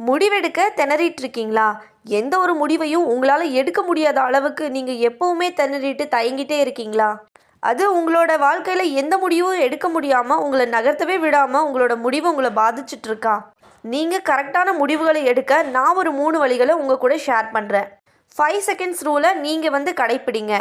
முடிவெடுக்க திணறிட்டு இருக்கீங்களா எந்த ஒரு முடிவையும் உங்களால் எடுக்க முடியாத அளவுக்கு நீங்கள் எப்போவுமே திணறிட்டு தயங்கிட்டே இருக்கீங்களா? அது உங்களோட வாழ்க்கையில் எந்த முடிவும் எடுக்க முடியாமல் உங்களை நகர்த்தவே விடாமல் உங்களோட முடிவு உங்களை பாதிச்சிட்டு இருக்கா நீங்கள் கரெக்டான முடிவுகளை எடுக்க நான் ஒரு மூணு வழிகளை உங்கள் கூட ஷேர் பண்ணுறேன் ஃபைவ் செகண்ட்ஸ் ரூலை நீங்கள் வந்து கடைப்பிடிங்க.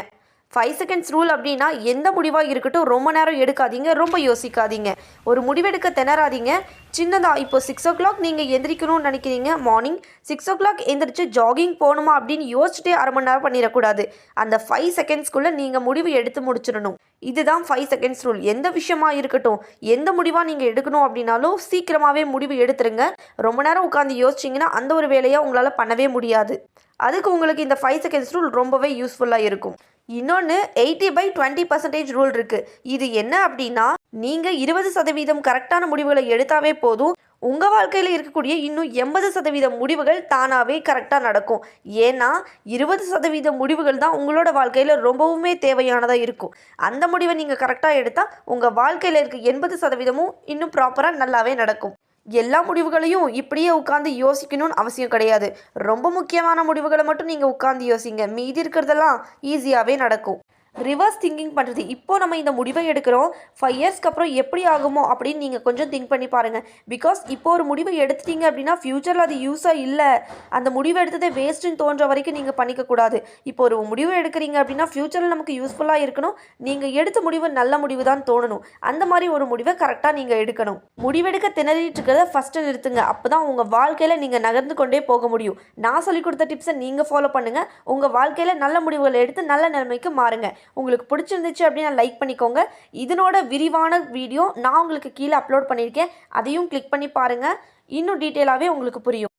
ஃபைவ் செகண்ட்ஸ் ரூல் அப்படின்னா எந்த முடிவாக இருக்கட்டும் ரொம்ப நேரம் எடுக்காதீங்க ரொம்ப யோசிக்காதீங்க. ஒரு முடிவெடுக்க திணறாதீங்க. சின்னதாக இப்போ சிக்ஸ் ஓ கிளாக் நீங்கள் எந்திரிக்கணும்னு நினைக்கிறீங்க மார்னிங் சிக்ஸ் ஓ கிளாக் எந்திரிச்சு ஜாகிங் போகணுமா அப்படின்னு யோசிச்சுட்டே அரை மணி நேரம் பண்ணிடக்கூடாது. அந்த ஃபைவ் செகண்ட்ஸ்க்குள்ளே நீங்கள் முடிவு எடுத்து முடிச்சிடணும். இதுதான் ஃபைவ் செகண்ட்ஸ் ரூல் எந்த விஷயமா இருக்கட்டும் எந்த முடிவாக நீங்கள் எடுக்கணும் அப்படின்னாலும் சீக்கிரமாகவே முடிவு எடுத்துருங்க. ரொம்ப நேரம் உட்காந்து யோசிச்சிங்கன்னா அந்த ஒரு வேலையை உங்களால் பண்ணவே முடியாது. அதுக்கு உங்களுக்கு இந்த ஃபைவ் செகண்ட்ஸ் ரூல் ரொம்பவே யூஸ்ஃபுல்லாக இருக்கும். இன்னொன்று eighty by twenty percentage rule இருக்குது இது என்ன அப்படின்னா நீங்கள் இருபது சதவீதம் கரெக்டான முடிவுகளை எடுத்தாவே போதும். உங்கள் வாழ்க்கையில் இருக்கக்கூடிய இன்னும் எண்பது சதவீதம் முடிவுகள் தானாகவே கரெக்டாக நடக்கும். ஏன்னா இருபது சதவீத முடிவுகள் தான் உங்களோட வாழ்க்கையில் ரொம்பவுமே தேவையானதாக இருக்கும். அந்த முடிவை நீங்கள் கரெக்டாக எடுத்தால் உங்கள் வாழ்க்கையில் இருக்க எண்பது சதவீதமும் இன்னும் ப்ராப்பராக நல்லாவே நடக்கும். எல்லா முடிவுகளையும் இப்படியே உட்காந்து யோசிக்கணும்னு அவசியம் கிடையாது. ரொம்ப முக்கியமான முடிவுகளை மட்டும் நீங்கள் உட்காந்து யோசிங்க. மீதி இருக்கிறதெல்லாம் ஈஸியாகவே நடக்கும். ரிவர்ஸ் திங்கிங் பண்ணுறது இப்போ நம்ம இந்த முடிவை எடுக்கிறோம். ஃபைவ் இயர்ஸ்க்கு அப்புறம் எப்படி ஆகுமோ அப்படின்னு நீங்கள் கொஞ்சம் திங்க் பண்ணி பாருங்கள் பிகாஸ் இப்போ ஒரு முடிவை எடுத்துட்டீங்க அப்படின்னா ஃப்யூச்சரில் அது யூஸாக இல்லை. அந்த முடிவு எடுத்ததே வேஸ்ட்டுன்னு தோன்ற வரைக்கும் நீங்கள் பண்ணிக்கக்கூடாது இப்போ ஒரு முடிவு எடுக்கிறீங்க அப்படின்னா ஃப்யூச்சரில் நமக்கு யூஸ்ஃபுல்லாக இருக்கணும். நீங்கள் எடுத்த முடிவு நல்ல முடிவு தான் தோணணும். அந்த மாதிரி ஒரு முடிவை கரெக்டாக நீங்கள் எடுக்கணும். முடிவெடுக்க திணறிட்டு இருக்கிறத ஃபஸ்ட்டு நிறுத்துங்க. அப்போ தான் உங்கள் வாழ்க்கையில் நீங்கள் நகர்ந்து கொண்டே போக முடியும். நான் சொல்லிக் கொடுத்த டிப்ஸை நீங்கள் ஃபாலோ பண்ணுங்கள் உங்கள் வாழ்க்கையில் நல்ல முடிவுகளை எடுத்து நல்ல நிலைமைக்கு மாறுங்க. உங்களுக்கு பிடிச்சிருந்துச்சு அப்படின்னா லைக் பண்ணிக்கோங்க. இதனோட விரிவான வீடியோ நான் உங்களுக்கு கீழே அப்லோட் பண்ணியிருக்கேன். அதையும் கிளிக் பண்ணி பாருங்கள் இன்னும் டீட்டெயிலாகவே உங்களுக்கு புரியும்.